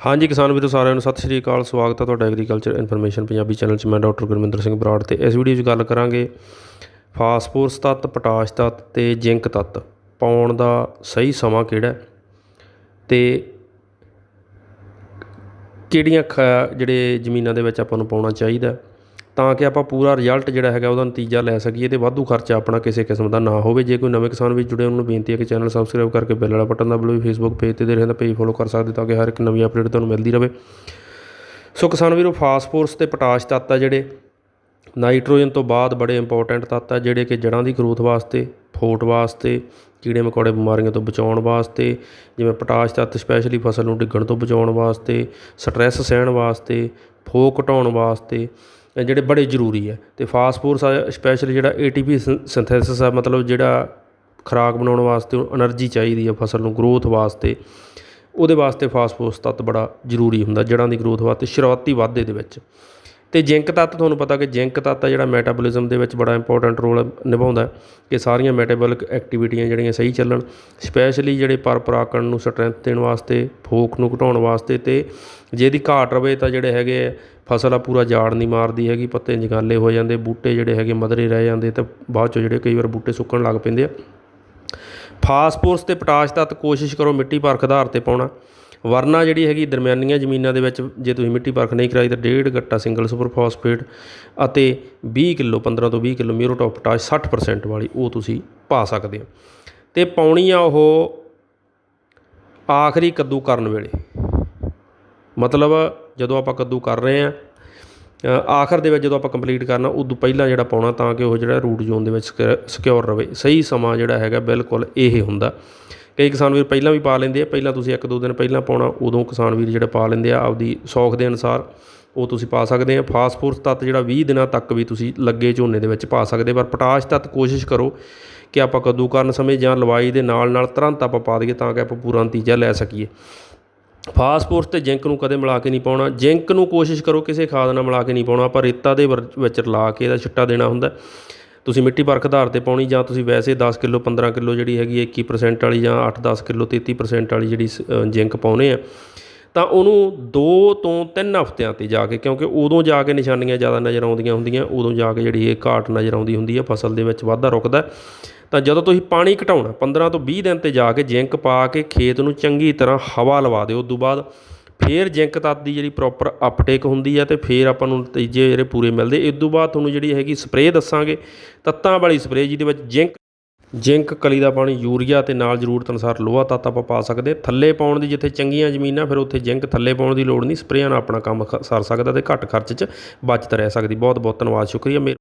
ਹਾਂਜੀ ਕਿਸਾਨ ਵੀਰੋ, ਸਾਰਿਆਂ ਨੂੰ ਸਤਿ ਸ਼੍ਰੀ ਅਕਾਲ, ਸਵਾਗਤ ਹੈ ਤੁਹਾਡਾ ਐਗਰੀਕਲਚਰ ਇਨਫੋਰਮੇਸ਼ਨ ਪੰਜਾਬੀ ਚੈਨਲ 'ਚ। ਮੈਂ ਡਾਕਟਰ ਗੁਰਮਿੰਦਰ ਸਿੰਘ ਬਰਾੜ ਤੇ ਇਸ ਵੀਡੀਓ 'ਚ ਗੱਲ ਕਰਾਂਗੇ ਫਾਸਫੋਰਸ ਤੱਤ, ਪੋਟਾਸ਼ ਤੱਤ ਤੇ ਜ਼ਿੰਕ ਤੱਤ। ਪਾਉਣ ਦਾ ਸਹੀ ਸਮਾਂ ਕਿਹੜਾ ਹੈ ਤੇ ਕਿਹੜੀਆਂ ਖ, ਜਿਹੜੇ ਜ਼ਮੀਨਾਂ ਦੇ ਵਿੱਚ ਆਪਾਂ ਨੂੰ ਪਾਉਣਾ ਚਾਹੀਦਾ ਤਾਂ ਕਿ ਆਪਾਂ ਪੂਰਾ ਰਿਜ਼ਲਟ ਜਿਹੜਾ ਹੈਗਾ ਉਹਦਾ ਨਤੀਜਾ ਲੈ ਸਕੀਏ ਤੇ ਵਾਧੂ ਖਰਚਾ ਆਪਣਾ ਕਿਸੇ ਕਿਸਮ ਦਾ ਨਾ ਹੋਵੇ। ਜੇ ਕੋਈ ਨਵੇਂ ਕਿਸਾਨ ਵੀ ਜੁੜੇ ਉਹਨਾਂ ਨੂੰ ਬੇਨਤੀ ਹੈ ਕਿ ਚੈਨਲ ਸਬਸਕ੍ਰਾਈਬ ਕਰਕੇ ਬੈਲ ਵਾਲਾ ਬਟਨ ਦਬਾ ਲਓ ਫੇਸਬੁੱਕ ਪੇਜ ਤੇ ਦੇ ਰਹੇ ਰਹਿੰਦਾ ਪੇਜ ਫੋਲੋ ਕਰ ਸਕਦੇ ਤਾਂ ਕਿ ਹਰ ਇੱਕ ਨਵੀਂ ਅਪਡੇਟ ਤੁਹਾਨੂੰ ਮਿਲਦੀ ਰਹੇ। ਸੋ ਕਿਸਾਨ ਵੀਰੋ ਫਾਸਫੋਰਸ ਤੇ ਪੋਟਾਸ਼ ਤੱਤ ਆ ਜਿਹੜੇ। ਨਾਈਟ੍ਰੋਜਨ ਤੋਂ ਬਾਅਦ ਬੜੇ ਇੰਪੋਰਟੈਂਟ ਤੱਤ ਆ ਜਿਹੜੇ ਕਿ ਜੜ੍ਹਾਂ ਦੀ ਗਰੋਥ ਵਾਸਤੇ, ਫੋਟ ਵਾਸਤੇ, ਕੀੜੇ ਮਕੌੜੇ ਬਿਮਾਰੀਆਂ ਤੋਂ ਬਚਾਉਣ ਵਾਸਤੇ, ਜਿਵੇਂ ਪੋਟਾਸ਼ ਤੱਤ ਸਪੈਸ਼ਲੀ ਫਸਲ ਨੂੰ ਡਿੱਗਣ ਤੋਂ ਬਚਾਉਣ ਵਾਸਤੇ ਸਟ੍ਰੈਸ ਸਹਿਣ ਵਾਸਤੇ, ਫੋਕ ਘਟਾਉਣ ਵਾਸਤੇ ਜਿਹੜੇ ਬੜੇ ਜ਼ਰੂਰੀ ਹੈ ਅਤੇ ਫਾਸਫੋਰਸ ਆ ਸਪੈਸ਼ਲੀ ਜਿਹੜਾ ਏ ਟੀ ਪੀ ਸ ਸਿੰਥੈਸਿਸ ਆ, ਮਤਲਬ ਜਿਹੜਾ ਖੁਰਾਕ ਬਣਾਉਣ ਵਾਸਤੇ ਉਹ ਐਨਰਜੀ ਚਾਹੀਦੀ ਆ ਫਸਲ ਨੂੰ ਗਰੋਥ ਵਾਸਤੇ। ਉਹਦੇ ਵਾਸਤੇ ਫਾਸਫੋਰਸ ਤੱਤ ਬੜਾ ਜ਼ਰੂਰੀ ਹੁੰਦਾ, ਜੜ੍ਹਾਂ ਦੀ ਗਰੋਥ ਵਾਸਤੇ, ਸ਼ੁਰੂਆਤੀ ਵਾਧੇ ਦੇ ਵਿੱਚ। ਅਤੇ ਜ਼ਿੰਕ ਤੱਤ ਤੁਹਾਨੂੰ ਪਤਾ ਕਿ ਜ਼ਿੰਕ ਤੱਤ ਆ ਜਿਹੜਾ ਮੈਟਾਬੋਲਿਜ਼ਮ ਦੇ ਵਿੱਚ ਬੜਾ ਇੰਪੋਰਟੈਂਟ ਰੋਲ ਨਿਭਾਉਂਦਾ ਕਿ ਸਾਰੀਆਂ ਮੈਟਾਬੋਲਿਕ ਐਕਟੀਵਿਟੀਆਂ ਜਿਹੜੀਆਂ ਸਹੀ ਚੱਲਣ ਸਪੈਸ਼ਲੀ ਜਿਹੜੇ ਪਰਪਰਾਕਣ ਨੂੰ ਸਟਰੈਂਥ ਦੇਣ ਵਾਸਤੇ ਫੋਕ ਨੂੰ ਘਟਾਉਣ ਵਾਸਤੇ ਅਤੇ ਜੇ ਇਹਦੀ ਘਾਟ ਰਵੇ ਤਾਂ ਜਿਹੜੇ ਹੈਗੇ ਆ, ਫਸਲ ਆ ਪੂਰਾ ਝਾੜ ਨਹੀਂ ਮਾਰਦੀ ਹੈਗੀ, ਪੱਤੇ ਜਗਾਲੇ ਹੋ ਜਾਂਦੇ, ਬੂਟੇ ਜਿਹੜੇ ਹੈਗੇ ਮਧਰੇ ਰਹਿ ਜਾਂਦੇ ਤਾਂ ਬਾਅਦ ਚੋਂ ਜਿਹੜੇ ਕਈ ਵਾਰ ਬੂਟੇ ਸੁੱਕਣ ਲੱਗ ਪੈਂਦੇ ਆ। ਫਾਸਫੋਰਸ ਤੇ ਪੋਟਾਸ਼ ਤੱਤ ਕੋਸ਼ਿਸ਼ ਕਰੋ ਮਿੱਟੀ ਪਰਖ ਆਧਾਰ ਤੇ ਪਾਉਣਾ। ਵਰਨਾ ਜਿਹੜੀ ਹੈਗੀ ਦਰਮਿਆਨੀਆਂ ਜ਼ਮੀਨਾਂ ਦੇ ਵਿੱਚ ਜੇ ਤੁਸੀਂ ਮਿੱਟੀ ਪਰਖ ਨਹੀਂ ਕਰਾਈ ਤਾਂ ਡੇਢ ਗੱਟਾ ਸਿੰਗਲ ਸੁਪਰ ਫਾਸਫੇਟ ਅਤੇ 20 ਕਿਲੋ 15 ਤੋਂ 20 ਕਿਲੋ ਮਿਊਰੋਟਾਪ ਪੋਟਾਸ਼ 60% ਵਾਲੀ ਉਹ ਤੁਸੀਂ ਪਾ ਸਕਦੇ ਹੋ। ਤੇ ਪਾਉਣੀ ਆ ਉਹ ਆਖਰੀ ਕੱਦੂ ਕਰਨ ਵੇਲੇ। ਮਤਲਬ ਜਦੋਂ ਆਪਾਂ ਕੱਦੂ ਕਰ ਰਹੇ ਆ ਆਖਰ ਦੇ ਵਿੱਚ ਜਦੋਂ ਆਪਾਂ ਕੰਪਲੀਟ ਕਰਨਾ, ਉਦੋਂ ਪਹਿਲਾਂ ਜਿਹੜਾ ਪਾਉਣਾ ਤਾਂ ਕਿ ਉਹ ਜਿਹੜਾ ਰੂਟ ਜ਼ੋਨ ਦੇ ਵਿੱਚ ਸਿਕਿਉਰ ਰਵੇ ਸਹੀ ਸਮਾਂ ਜਿਹੜਾ ਹੈਗਾ ਬਿਲਕੁਲ ਇਹ ਹੁੰਦਾ। ਕਈ ਕਿਸਾਨ ਵੀਰ ਪਹਿਲਾਂ ਵੀ ਪਾ ਲੈਂਦੇ ਆ, ਪਹਿਲਾਂ ਤੁਸੀਂ ਇੱਕ ਦੋ ਦਿਨ ਪਹਿਲਾਂ ਪਾਉਣਾ, ਉਦੋਂ ਕਿਸਾਨ ਵੀਰ ਜਿਹੜਾ ਪਾ ਲੈਂਦੇ ਆ, ਆਪਦੀ ਸੌਖ ਦੇ ਅਨੁਸਾਰ ਉਹ ਤੁਸੀਂ ਪਾ ਸਕਦੇ ਆ। ਫਾਸਫੋਰਸ ਤੱਤ ਜਿਹੜਾ 20 ਦਿਨਾਂ ਤੱਕ ਵੀ ਤੁਸੀਂ ਲੱਗੇ ਝੋਨੇ ਦੇ ਵਿੱਚ ਪਾ ਸਕਦੇ ਪਰ ਪੋਟਾਸ਼ ਤੱਤ ਕੋਸ਼ਿਸ਼ ਕਰੋ ਕਿ ਆਪਾਂ ਕੱਦੂ ਕਰਨ ਸਮੇਂ ਜਾਂ ਲਵਾਈ ਦੇ ਨਾਲ ਨਾਲ ਤੁਰੰਤ ਆਪਾਂ ਪਾ ਦਈਏ ਤਾਂ ਕਿ ਆਪਾਂ ਪੂਰਾ ਨਤੀਜਾ ਲੈ ਸਕੀਏ। ਫਾਸਫੋਰਸ ਤੇ ਜ਼ਿੰਕ ਨੂੰ ਕਦੇ ਮਿਲਾ ਕੇ ਨਹੀਂ ਪਾਉਣਾ, ਜ਼ਿੰਕ ਨੂੰ ਕੋਸ਼ਿਸ਼ ਕਰੋ ਕਿਸੇ ਖਾਦ ਨਾਲ ਮਿਲਾ ਕੇ ਨਹੀਂ ਪਾਉਣਾ, ਆਪਾਂ ਰੇਤਾ ਦੇ ਵਰ- ਵਿੱਚ ਰਲਾ ਕੇ ਇਹਦਾ ਛਿੱਟਾ ਦੇਣਾ ਹੁੰਦਾ। ਤੁਸੀਂ ਮਿੱਟੀ ਪਰਖ ਆਧਾਰ ਤੇ ਪਾਉਣੀ ਜਾਂ ਤੁਸੀਂ ਵੈਸੇ ਦਸ ਕਿੱਲੋ, ਪੰਦਰਾਂ ਕਿੱਲੋ ਜਿਹੜੀ ਹੈਗੀ ਹੈ 21% ਵਾਲੀ ਜਾਂ ਅੱਠ ਦਸ ਕਿੱਲੋ ਤੇਤੀ ਪ੍ਰਸੈਂਟ ਵਾਲੀ ਜਿਹੜੀ ਸ- ਜ਼ਿੰਕ ਪਾਉਨੇ ਆ, ਤਾਂ ਉਹਨੂੰ ਦੋ ਤੋਂ ਤਿੰਨ ਹਫ਼ਤਿਆਂ ਤੇ ਜਾ ਕੇ, ਕਿਉਂਕਿ ਉਦੋਂ ਜਾ ਕੇ ਨਿਸ਼ਾਨੀਆਂ ਜ਼ਿਆਦਾ ਨਜ਼ਰ ਆਉਂਦੀਆਂ ਹੁੰਦੀਆਂ, ਉਦੋਂ ਜਾ ਕੇ ਜਿਹੜੀ ਇਹ ਘਾਟ ਨਜ਼ਰ ਆਉਂਦੀ ਹੁੰਦੀ ਹੈ ਫਸਲ ਦੇ ਵਿੱਚ ਵਾਧਾ ਰੁਕਦਾ। ਤਾਂ ਜਦੋਂ ਤੁਸੀਂ ਪਾਣੀ ਘਟਾਉਣਾ 15 ਤੋਂ 20 ਦਿਨ ਤੇ ਜਾ ਕੇ ਜ਼ਿੰਕ ਪਾ ਕੇ ਖੇਤ ਨੂੰ ਚੰਗੀ ਤਰ੍ਹਾਂ ਹਵਾ ਲਵਾ ਦਿਓ ਉਸ ਤੋਂ ਬਾਅਦ ਫਿਰ ਜ਼ਿੰਕ ਤੱਤ ਦੀ ਜਿਹੜੀ ਪ੍ਰੋਪਰ ਅਪਟੇਕ ਹੁੰਦੀ ਹੈ ਅਤੇ ਫਿਰ ਆਪਾਂ ਨੂੰ ਨਤੀਜੇ ਜਿਹੜੇ ਪੂਰੇ ਮਿਲਦੇ। ਇਹ ਤੋਂ ਬਾਅਦ ਤੁਹਾਨੂੰ ਜਿਹੜੀ ਹੈਗੀ ਸਪਰੇਅ ਦੱਸਾਂਗੇ। ਤੱਤਾਂ ਵਾਲੀ ਸਪਰੇਅ ਜਿਹਦੇ ਵਿੱਚ ਜ਼ਿੰਕ ਜ਼ਿੰਕ ਕਲੀ ਦਾ ਪਾਣੀ, ਯੂਰੀਆ ਤੇ ਨਾਲ ਜ਼ਰੂਰਤ ਅਨੁਸਾਰ ਲੋਹਾ ਤੱਤ ਆਪਾਂ ਪਾ ਸਕਦੇ। ਥੱਲੇ ਪਾਉਣ ਦੀ ਜਿੱਥੇ ਚੰਗੀਆਂ ਜ਼ਮੀਨਾਂ, ਫਿਰ ਉੱਥੇ ਜ਼ਿੰਕ ਥੱਲੇ ਪਾਉਣ ਦੀ ਲੋੜ ਨਹੀਂ। ਸਪਰੇਆਂ ਨਾਲ ਆਪਣਾ ਕੰਮ ਖ- ਸਰ ਸਕਦਾ ਤੇ ਘੱਟ ਖਰਚ 'ਚ ਬਚਤ ਰਹਿ ਸਕਦੀ। ਬਹੁਤ ਬਹੁਤ ਧੰਨਵਾਦ। ਸ਼ੁਕਰੀਆ। ਮੇ